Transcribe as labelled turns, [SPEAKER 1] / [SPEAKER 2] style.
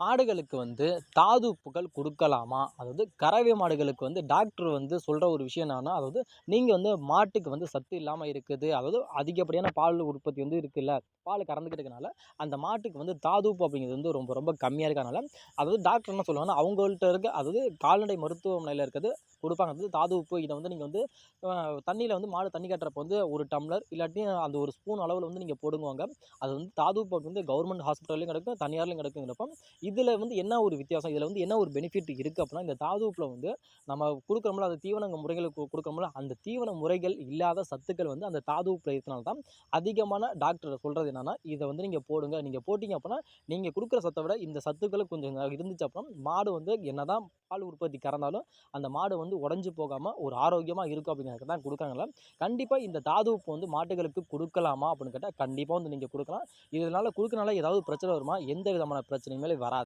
[SPEAKER 1] மாடுகளுக்கு வந்து தாது உப்புகள் கொடுக்கலாமா? அதாவது கறவை மாடுகளுக்கு வந்து டாக்டர் வந்து சொல்கிற ஒரு விஷயம் என்னன்னா அதாவது நீங்கள் வந்து மாட்டுக்கு வந்து சத்து இல்லாமல் இருக்குது. அதாவது அதிகப்படியான பால் உற்பத்தி வந்து இருக்குல்ல பால் கறந்துக்கிட்டதுனால அந்த மாட்டுக்கு வந்து தாது உப்பு அப்படிங்கிறது வந்து ரொம்ப ரொம்ப கம்மியாக இருக்கனால அதாவது டாக்டர் என்ன சொல்லுவாங்கன்னா அவங்கள்ட்ட இருக்க அதாவது கால்நடை மருத்துவமனையில் இருக்கிறது கொடுப்பாங்க. அது தாது உப்பு இதை வந்து நீங்கள் வந்து தண்ணியில் வந்து மாடு தண்ணி கட்டுறப்ப வந்து ஒரு டம்ளர் இல்லாட்டி அந்த ஒரு ஸ்பூன் அளவில் வந்து நீங்கள் போடுங்குவாங்க அது வந்து தாது உப்பு வந்து கவர்மெண்ட் ஹாஸ்பிட்டல்லையும் கிடைக்கும் தனியார்லையும் கிடைக்குங்கிறப்ப இதில் வந்து என்ன ஒரு வித்தியாசம்? இதில் வந்து என்ன ஒரு பெனிஃபிட் இருக்குது அப்படின்னா இந்த தாதுப்பில் வந்து நம்ம கொடுக்குறோம்ல அந்த தீவன முறைகளுக்கு கொடுக்குறோம்ல அந்த தீவன முறைகள் இல்லாத சத்துக்கள் வந்து அந்த தாதுப்பில் இருக்கனால தான் அதிகமான டாக்டர் சொல்கிறது என்னென்னா இதை வந்து நீங்கள் போடுங்க. நீங்கள் போட்டிங்க அப்படின்னா நீங்கள் கொடுக்குற சத்தை விட இந்த சத்துக்களை கொஞ்சம் இருந்துச்சு அப்படின்னா மாடு வந்து என்ன தான் பால் உற்பத்தி கறந்தாலும் அந்த மாடு வந்து உடஞ்சி போகாமல் ஒரு ஆரோக்கியமாக இருக்கும் அப்படிங்கிறதுக்கு தான் கொடுக்குறாங்களா கண்டிப்பாக இந்த தாது உப்பு வந்து மாட்டுகளுக்கு கொடுக்கலாமா அப்படின்னு கேட்டால் கண்டிப்பாக வந்து நீங்கள் கொடுக்கலாம். இதனால் கொடுக்கறனால ஏதாவது பிரச்சனை வருமா? எந்த விதமான பிரச்சனையுமே வராது.